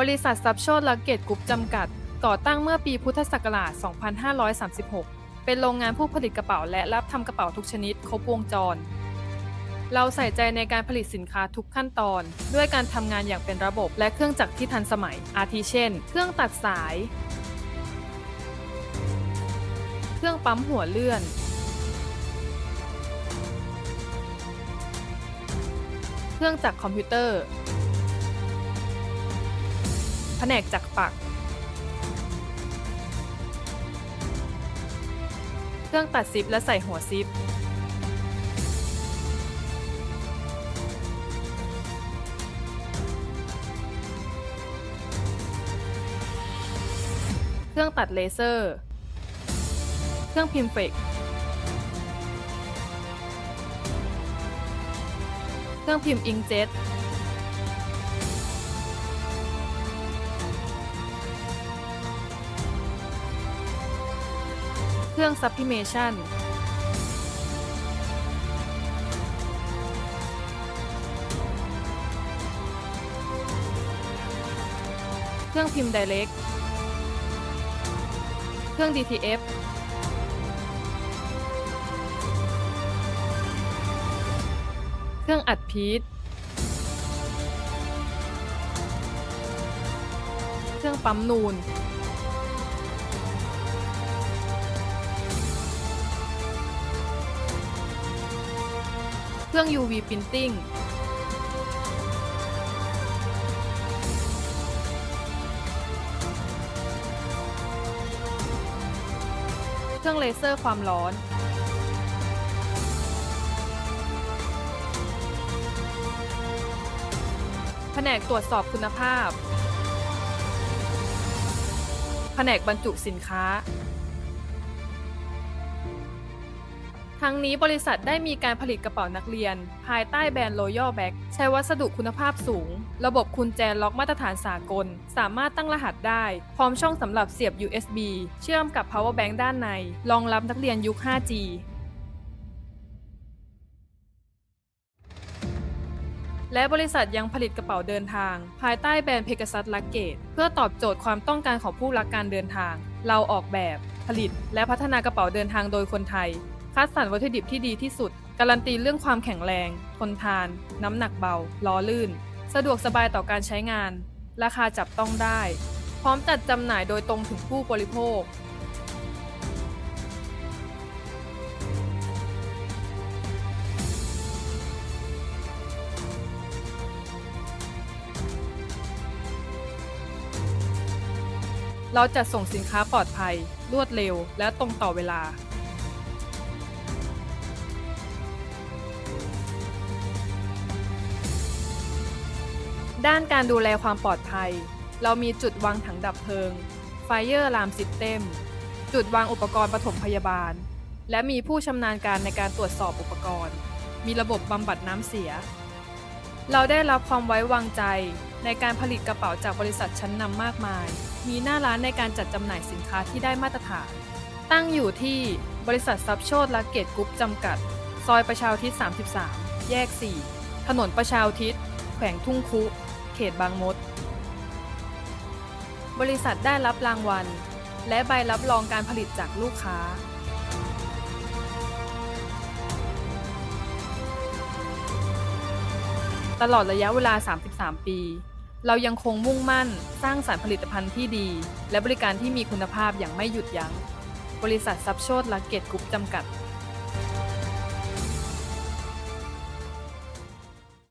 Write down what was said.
บริษัทซับโชตลักเกตกรุ๊ปจำกัด ก่อตั้งเมื่อปีพุทธศักราช 2536 เป็นโรงงานผู้ผลิตกระเป๋าและรับทำกระเป๋าทุกชนิดครบวงจร เราใส่ใจในการผลิตสินค้าทุกขั้นตอน ด้วยการทำงานอย่างเป็นระบบและเครื่องจักรที่ทันสมัย อาทิเช่น เครื่องตัดสาย เครื่องปั๊มหัวเลื่อน เครื่องจักรคอมพิวเตอร์ ผนกจักรปัก เครื่องตัดซิปและใส่หัวซิป เครื่องตัดเลเซอร์ เครื่องพิมพ์เฟกเครื่องพิมพ์อิงเจ็ต เครื่องซับพิเมชันเครื่องพิมพ์ไดเรกเครื่อง DTF เครื่องอัดพีทเครื่องปั๊มนูน เครื่อง UV Printing เครื่องเลเซอร์ความร้อน แผนกตรวจสอบคุณภาพ แผนกบรรจุสินค้า ทั้งนี้บริษัทได้มีการผลิตกระเป๋านักเรียน ภายใต้แบรนด์ Royal Bag ใช้วัสดุคุณภาพสูง ระบบกุญแจล็อกมาตรฐานสากล สามารถตั้งรหัสได้ พร้อมช่องสำหรับเสียบ USB เชื่อมกับ power bank ด้านใน รองรับนักเรียนยุค 5G และบริษัทยังผลิตกระเป๋าเดินทาง ภายใต้แบรนด์ Pegasus Luggage เพื่อตอบโจทย์ความต้องการของผู้รักการเดินทาง เราออกแบบ ผลิต และพัฒนากระเป๋าเดินทางโดยคนไทย คัดสรรวัตถุดิบที่ดีที่สุด การันตีเรื่องความแข็งแรง ทนทาน น้ำหนักเบา ล้อลื่น สะดวกสบายต่อการใช้งาน ราคาจับต้องได้ พร้อมจัดจำหน่ายโดยตรงถึงผู้บริโภค เราจะส่งสินค้าปลอดภัย รวดเร็ว และตรงต่อเวลา ด้านการดูแลความปลอดภัย เรามีจุดวางถังดับเพลิง Fire Alarm System จุดวางอุปกรณ์ปฐมพยาบาล และมีผู้ชำนาญการในการตรวจสอบอุปกรณ์ มีระบบบำบัดน้ำเสีย เราได้รับความไว้วางใจในการผลิตกระเป๋าจากบริษัทชั้นนำมากมาย มีหน้าร้านในการจัดจำหน่ายสินค้าที่ได้มาตรฐาน ตั้งอยู่ที่บริษัทซับโชตและเกตกรุ๊ปจำกัด ซอยประชาทิศ33 แยก 4 ถนนประชาทิศแขวงทุ่งคุ เขตบางมด บริษัทได้รับรางวัล และใบรับรองการผลิตจากลูกค้า ตลอดระยะเวลา 33 ปี เรายังคงมุ่งมั่นสร้างสารรค์ผลิตภัณฑ์ที่ดี และบริการที่มีคุณภาพอย่างไม่หยุดยัง้ง บริษัทซับโชตลักเกตกรุ๊ปจำกัด